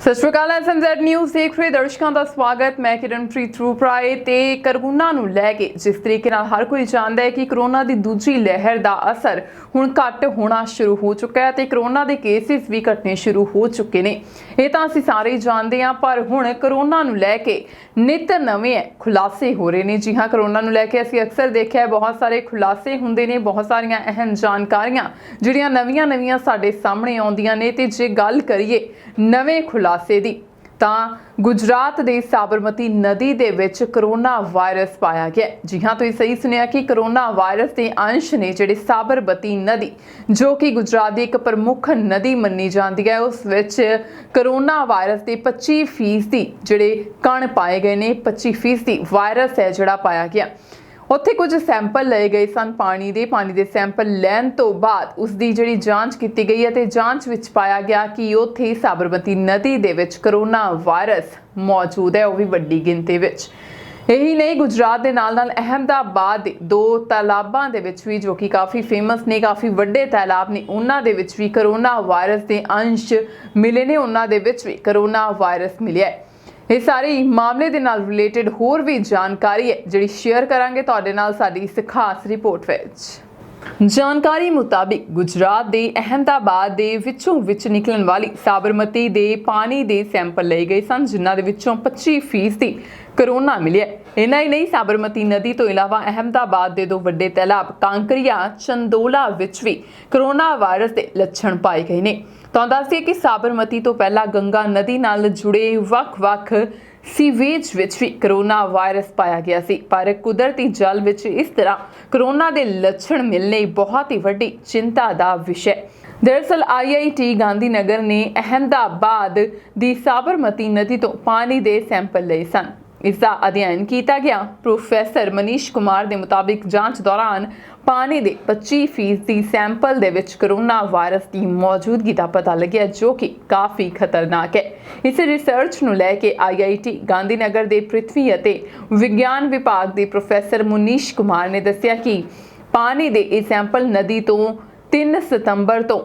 ਸਤਿ ਸ਼੍ਰੀ ਅਕਾਲ SMZ news ਦੇਖ ਰਹੇ ਦਰਸ਼ਕਾਂ ਦਾ ਸਵਾਗਤ। ਮੈਂ ਕਿਰਨਪ੍ਰੀਤ ਰੂਪਰਾਏ ਤੇ ਕਰੋਨਾ ਨੂੰ ਲੈ ਕੇ ਜਿਸ ਤਰੀਕੇ ਨਾਲ ਹਰ ਕੋਈ ਜਾਣਦਾ ਹੈ ਕਿ ਕਰੋਨਾ ਦੀ ਦੂਜੀ ਲਹਿਰ ਦਾ ਅਸਰ ਹੁਣ ਘੱਟ ਹੋਣਾ ਸ਼ੁਰੂ ਹੋ ਚੁੱਕਾ ਹੈ ਤੇ ਕਰੋਨਾ ਦੇ ਕੇਸਿਸ ਵੀ ਘਟਨੇ ਸ਼ੁਰੂ ਹੋ ਚੁੱਕੇ ਨੇ। ਇਹ ਤਾਂ ਅਸੀਂ ਸਾਰੇ ਹੀ ਜਾਣਦੇ ਹਾਂ, ਪਰ ਹੁਣ ਕਰੋਨਾ ਨੂੰ ਲੈ ਕੇ ਨਿਤ ਨਵੇਂ ਖੁਲਾਸੇ ਹੋ ਰਹੇ ਨੇ। ਜੀ ਹਾਂ, ਕਰੋਨਾ ਨੂੰ ਲੈ ਕੇ ਅਸੀਂ ਅਕਸਰ ਦੇਖਿਆ ਹੈ, ਬਹੁਤ ਸਾਰੇ ਖੁਲਾਸੇ ਹੁੰਦੇ ਨੇ, ਬਹੁਤ ਸਾਰੀਆਂ ਅਹਿਮ ਜਾਣਕਾਰੀਆਂ ਜਿਹੜੀਆਂ ਨਵੀਆਂ-ਨਵੀਆਂ ਸਾਡੇ ਸਾਹਮਣੇ ਆਉਂਦੀਆਂ ਨੇ। ਤੇ ਜੇ ਗੱਲ ਕਰੀਏ ਨਵੇਂ ਖੁਲਾਸੇ ਦੀ। ਤਾਂ ਗੁਜਰਾਤ ਦੇ ਸਾਬਰਮਤੀ ਨਦੀ ਦੇ ਵਿੱਚ ਕਰੋਨਾ ਵਾਇਰਸ ਪਾਇਆ ਗਿਆ ਜੀ ਹਾਂ, ਤੁਸੀਂ ਸਹੀ ਸੁਨਿਆ ਕਿ ਕਰੋਨਾ ਵਾਇਰਸ ਦੇ ਅੰਸ਼ ਨੇ ਜਿਹੜੇ ਸਾਬਰਮਤੀ ਨਦੀ, ਜੋ ਕਿ ਗੁਜਰਾਤ ਦੀ ਇੱਕ ਪ੍ਰਮੁੱਖ ਨਦੀ ਮੰਨੀ ਜਾਂਦੀ ਹੈ, ਉਸ ਵਿੱਚ ਕਰੋਨਾ ਵਾਇਰਸ ਦੇ 25% ਜਿਹੜੇ ਕਣ ਪਾਏ ਗਏ ਨੇ 25% ਵਾਇਰਸ ਹੈ ਜਿਹੜਾ ਪਾਇਆ ਗਿਆ। ਉੱਥੇ ਕੁਝ ਸੈਂਪਲ ਲਏ ਗਏ ਸਨ ਪਾਣੀ ਦੇ। ਪਾਣੀ ਦੇ ਸੈਂਪਲ ਲੈਣ ਤੋਂ ਬਾਅਦ ਉਸ ਦੀ ਜਿਹੜੀ ਜਾਂਚ ਕੀਤੀ ਗਈ ਹੈ ਤੇ ਜਾਂਚ ਵਿੱਚ ਪਾਇਆ ਗਿਆ ਕਿ ਉੱਥੇ ਸਾਬਰਮਤੀ ਨਦੀ ਦੇ ਵਿੱਚ ਕਰੋਨਾ ਵਾਇਰਸ ਮੌਜੂਦ ਹੈ, ਉਹ ਵੀ ਵੱਡੀ ਗਿਣਤੀ ਵਿੱਚ। ਇਹੀ ਨਹੀਂ, ਗੁਜਰਾਤ ਦੇ ਨਾਲ ਨਾਲ ਅਹਿਮਦਾਬਾਦ ਦੇ ਦੋ ਤਾਲਾਬਾਂ ਦੇ ਵਿੱਚ ਵੀ, ਜੋ ਕਿ ਕਾਫੀ ਫੇਮਸ ਨੇ, ਕਾਫੀ ਵੱਡੇ ਤਾਲਾਬ ਨੇ, ਉਹਨਾਂ ਦੇ ਵਿੱਚ ਵੀ ਕਰੋਨਾ ਵਾਇਰਸ ਦੇ ਅੰਸ਼ ਮਿਲੇ ਨੇ, ਉਹਨਾਂ ਦੇ ਵਿੱਚ ਵੀ ਕਰੋਨਾ ਵਾਇਰਸ ਮਿਲਿਆ ਹੈ। ਇਹ ਸਾਰੇ ਮਾਮਲੇ ਦੇ ਨਾਲ ਰਿਲੇਟਡ ਹੋਰ ਵੀ ਜਾਣਕਾਰੀ ਹੈ, ਜਿਹੜੀ ਸ਼ੇਅਰ ਕਰਾਂਗੇ ਤੁਹਾਡੇ ਨਾਲ ਸਾਡੀ ਇਸ ਖਾਸ ਰਿਪੋਰਟ ਵਿੱਚ। ਜਾਣਕਾਰੀ ਮੁਤਾਬਿਕ ਗੁਜਰਾਤ ਦੇ ਅਹਿਮਦਾਬਾਦ ਦੇ ਵਿੱਚੋਂ ਵਿੱਚ ਨਿਕਲਣ ਵਾਲੀ ਸਾਬਰਮਤੀ ਦੇ ਪਾਣੀ ਦੇ ਸੈਂਪਲ ਲਏ ਗਏ ਸਨ, ਜਿਨ੍ਹਾਂ ਦੇ ਵਿੱਚੋਂ 25% ਦੀ ਕਰੋਨਾ ਮਿਲਿਆ ਇਨਾ ਹੀ ਨਹੀਂ ਸਾਬਰਮਤੀ ਨਦੀ ਤੋਂ ਇਲਾਵਾ ਅਹਿਮਦਾਬਾਦ ਦੇ ਦੋ ਵੱਡੇ ਤਾਲਾਬ ਕਾਂਕਰੀਆ, ਚੰਦੋਲਾ ਵਿੱਚ ਵੀ ਕਰੋਨਾ ਵਾਇਰਸ ਦੇ ਲੱਛਣ ਪਾਏ ਗਏ ਨੇ। ਤਾਂ ਦੱਸਦੇ ਕਿ ਸਾਬਰਮਤੀ ਤੋਂ ਪਹਿਲਾਂ ਗੰਗਾ ਨਦੀ ਨਾਲ ਜੁੜੇ ਵੱਖ-ਵੱਖ ਸੀਵੇਜ ਵਿੱਚ ਵੀ ਕਰੋਨਾ ਵਾਇਰਸ ਪਾਇਆ ਗਿਆ ਸੀ। ਪਰ ਕੁਦਰਤੀ ਜਲ ਵਿੱਚ ਇਸ ਤਰ੍ਹਾਂ ਕਰੋਨਾ ਦੇ ਲੱਛਣ ਮਿਲਣੇ ਬਹੁਤ ਹੀ ਵੱਡੀ ਚਿੰਤਾ ਦਾ ਵਿਸ਼ਾ ਹੈ। ਦਰਅਸਲ ਆਈਆਈਟੀ ਗਾਂਧੀਨਗਰ ਨੇ ਅਹਿਮਦਾਬਾਦ ਦੀ ਸਾਬਰਮਤੀ ਨਦੀ ਤੋਂ ਪਾਣੀ ਦੇ ਸੈਂਪਲ ਲਏ ਸਨ। ਇਸ ਦਾ ਅਧਿਐਨ ਕੀਤਾ ਗਿਆ। ਪ੍ਰੋਫੈਸਰ ਮਨੀਸ਼ ਕੁਮਾਰ ਦੇ ਮੁਤਾਬਿਕ ਜਾਂਚ ਦੌਰਾਨ ਪਾਣੀ ਦੇ 25% ਸੈਂਪਲ ਦੇ ਵਿੱਚ ਕਰੋਨਾ ਵਾਇਰਸ ਦੀ ਮੌਜੂਦਗੀ ਦਾ ਪਤਾ ਲੱਗਿਆ, ਜੋ ਕਿ ਕਾਫੀ ਖਤਰਨਾਕ ਹੈ। ਇਸ ਰਿਸਰਚ ਨੂੰ ਲੈ ਕੇ ਆਈਆਈਟੀ ਗਾਂਧੀਨਗਰ ਦੇ ਪ੍ਰਿਥਵੀ ਅਤੇ ਵਿਗਿਆਨ ਵਿਭਾਗ ਦੇ ਪ੍ਰੋਫੈਸਰ ਮੁਨੀਸ਼ ਕੁਮਾਰ ਨੇ ਦੱਸਿਆ ਕਿ ਪਾਣੀ ਦੇ ਇਹ ਸੈਂਪਲ ਨਦੀ ਤੋਂ 3 ਸਤੰਬਰ ਤੋਂ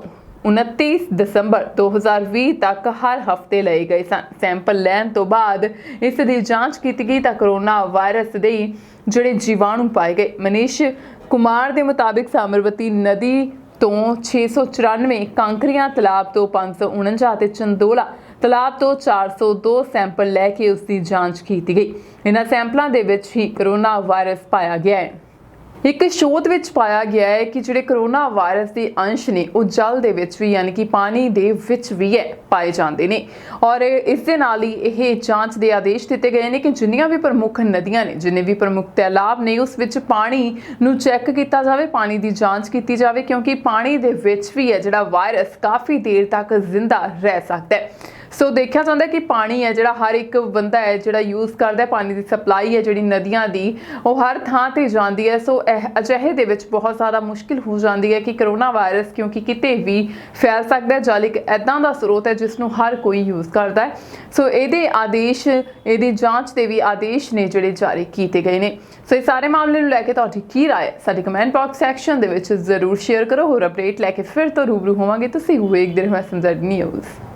29 ਦਸੰਬਰ 2020 ਤੱਕ ਹਰ ਹਫ਼ਤੇ ਲਏ ਗਏ ਸਨ। ਸੈਂਪਲ ਲੈਣ ਤੋਂ ਬਾਅਦ ਇਸ ਦੀ ਜਾਂਚ ਕੀਤੀ ਗਈ ਤਾਂ ਕਰੋਨਾ ਵਾਇਰਸ ਦੇ ਜਿਹੜੇ ਜੀਵਾਣੂ ਪਾਏ ਗਏ। ਮਨੀਸ਼ ਕੁਮਾਰ ਦੇ ਮੁਤਾਬਿਕ ਸਾਮਰਵਤੀ ਨਦੀ ਤੋਂ 694 ਕਾਂਕਰੀਆਂ, ਤਲਾਬ ਤੋਂ 549 ਅਤੇ ਚੰਦੋਲਾ ਤਲਾਬ ਤੋਂ 402 ਸੈਂਪਲ ਲੈ ਕੇ ਉਸ ਦੀ ਜਾਂਚ ਕੀਤੀ ਗਈ। ਇਹਨਾਂ ਸੈਂਪਲਾਂ ਦੇ ਵਿੱਚ ਹੀ ਕਰੋਨਾ ਵਾਇਰਸ ਪਾਇਆ ਗਿਆ ਹੈ। ਇੱਕ ਸ਼ੋਧ ਵਿੱਚ ਪਾਇਆ ਗਿਆ ਹੈ ਕਿ ਜਿਹੜੇ ਕਰੋਨਾ ਵਾਇਰਸ ਦੇ ਅੰਸ਼ ਨੇ, ਉਹ ਜਲ ਦੇ ਵਿੱਚ ਵੀ, ਯਾਨੀ ਕਿ ਪਾਣੀ ਦੇ ਵਿੱਚ ਵੀ ਹੈ, ਪਾਏ ਜਾਂਦੇ ਨੇ। ਔਰ ਇਸ ਦੇ ਨਾਲ ਹੀ ਇਹ ਜਾਂਚ ਦੇ ਆਦੇਸ਼ ਦਿੱਤੇ ਗਏ ਨੇ ਕਿ ਜਿੰਨੀਆਂ ਵੀ ਪ੍ਰਮੁੱਖ ਨਦੀਆਂ ਨੇ, ਜਿੰਨੇ ਵੀ ਪ੍ਰਮੁੱਖ ਤੈਲਾਬ ਨੇ, ਉਸ ਵਿੱਚ ਪਾਣੀ ਨੂੰ ਚੈੱਕ ਕੀਤਾ ਜਾਵੇ, ਪਾਣੀ ਦੀ ਜਾਂਚ ਕੀਤੀ ਜਾਵੇ, ਕਿਉਂਕਿ ਪਾਣੀ ਦੇ ਵਿੱਚ ਵੀ ਹੈ ਜਿਹੜਾ ਵਾਇਰਸ ਕਾਫੀ ਦੇਰ ਤੱਕ ਜ਼ਿੰਦਾ ਰਹਿ ਸਕਦਾ ਹੈ। ਸੋ ਦੇਖਿਆ ਜਾਂਦਾ ਹੈ ਕਿ ਪਾਣੀ ਹੈ ਜਿਹੜਾ ਹਰ ਇੱਕ ਬੰਦਾ ਹੈ ਜਿਹੜਾ ਯੂਜ਼ ਕਰਦਾ ਹੈ ਪਾਣੀ ਦੀ ਸਪਲਾਈ ਹੈ ਜਿਹੜੀ ਨਦੀਆਂ ਦੀ ਉਹ ਹਰ ਥਾਂ ਤੇ ਜਾਂਦੀ ਹੈ ਸੋ ਇਹ ਅਜਿਹੇ ਦੇ ਵਿੱਚ ਬਹੁਤ ਜ਼ਿਆਦਾ ਮੁਸ਼ਕਿਲ ਹੋ ਜਾਂਦੀ ਹੈ ਕਿ ਕਰੋਨਾ ਵਾਇਰਸ ਕਿਉਂਕਿ ਕਿਤੇ ਵੀ ਫੈਲ ਸਕਦਾ ਹੈ ਜਲ ਇੱਕ ਐਦਾਂ ਦਾ ਸਰੋਤ ਹੈ ਜਿਸ ਨੂੰ ਹਰ ਕੋਈ ਯੂਜ਼ ਕਰਦਾ ਹੈ ਸੋ ਇਹਦੇ ਆਦੇਸ਼ ਇਹਦੀ ਜਾਂਚ ਦੇ ਵੀ ਆਦੇਸ਼ ਨੇ ਜਿਹੜੇ ਜਾਰੀ ਕੀਤੇ ਗਏ ਨੇ ਸੋ ਇਸ ਸਾਰੇ ਮਾਮਲੇ ਨੂੰ ਲੈ ਕੇ ਤੁਹਾਡੀ ਕੀ رائے ਹੈ ਸਾਡੇ ਕਮੈਂਟ ਬਾਕਸ ਸੈਕਸ਼ਨ ਦੇ ਵਿੱਚ ਜ਼ਰੂਰ ਸ਼ੇਅਰ ਕਰੋ ਹੋਰ ਅਪਡੇਟ ਲੈ ਕੇ ਫਿਰ ਤੋਂ ਰੂਬਰੂ ਹੋਵਾਂਗੇ ਤੁਸੀਂ ਵੇਖਦੇ ਰਹੋ ਐਸਐਮਜ਼ੈਡ ਨਿਊਜ਼